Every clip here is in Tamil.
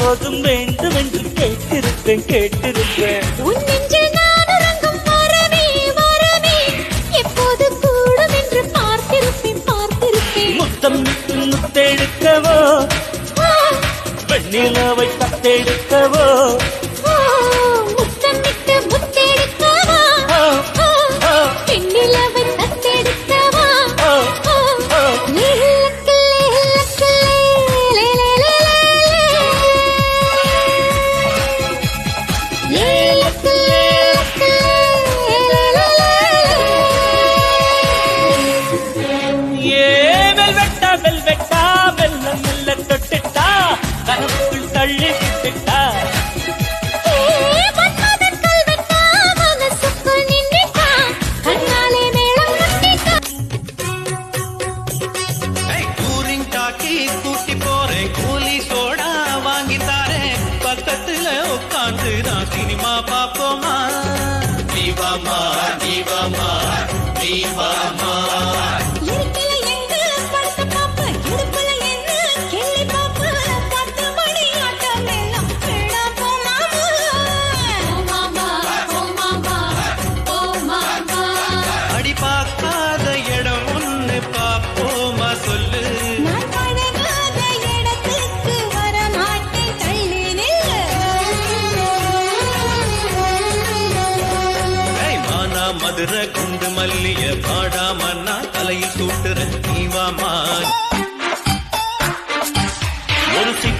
போதும் வேண்டும் என்று கேட்டிருப்பேன் கேட்டிருப்பேன் முத்தம் முத்தெடுக்கவோ? வெண்ணிலாவை தத்தெடுக்கவோ? முத்தமிட்டு முத்தெடுக்கவோ? வெண்ணிலாவை தட்டுல உட்காந்து நான் சினிமா பாப்போமா நீ வாமா நீ வாமா கூட்டுற குண்டு மல்லிய பாடாம நான் தலையில் சூட்டுற தீவாமா ஒரு சிக்க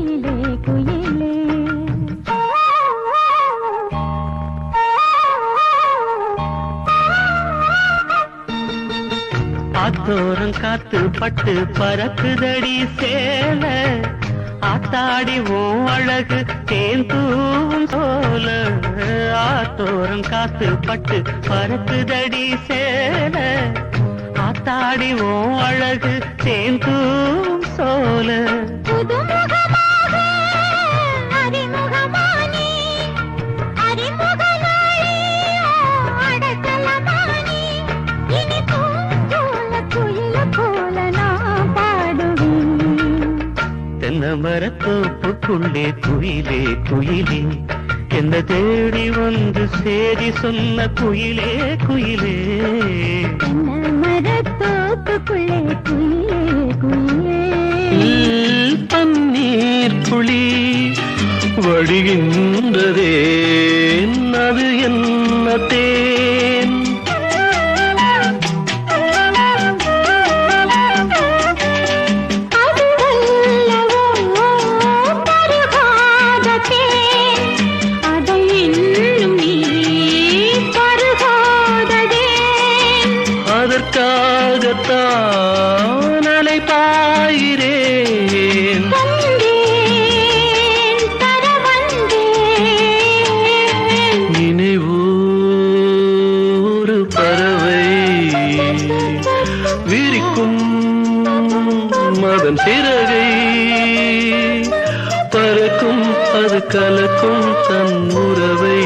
பக்கம் காத்து பட்டு பறக்குதடி சேல. ஆத்தாடி ஓம் அழகு தேன் தூவும் சோல. ஆத்தோரம் காத்து பட்டு பறக்குதடி சேல. ஆத்தாடி ஓம் அழகு தேன் தூவும் சோல. புதுமக மரத்தோப்புக்குள்ளே குயிலே குயிலே. என்ன தேடி வந்து சேதி சொன்ன குயிலே குயிலே. மரத்தோப்புக்குள்ளே பார்க்கத்தான் அலை பாயிரேன் வந்தேன் தர வந்தேன். நினைவோ ஒரு பறவை விரிக்கும் மதன் சிறகை பறக்கும் அது கலக்கும் தன் உறவை.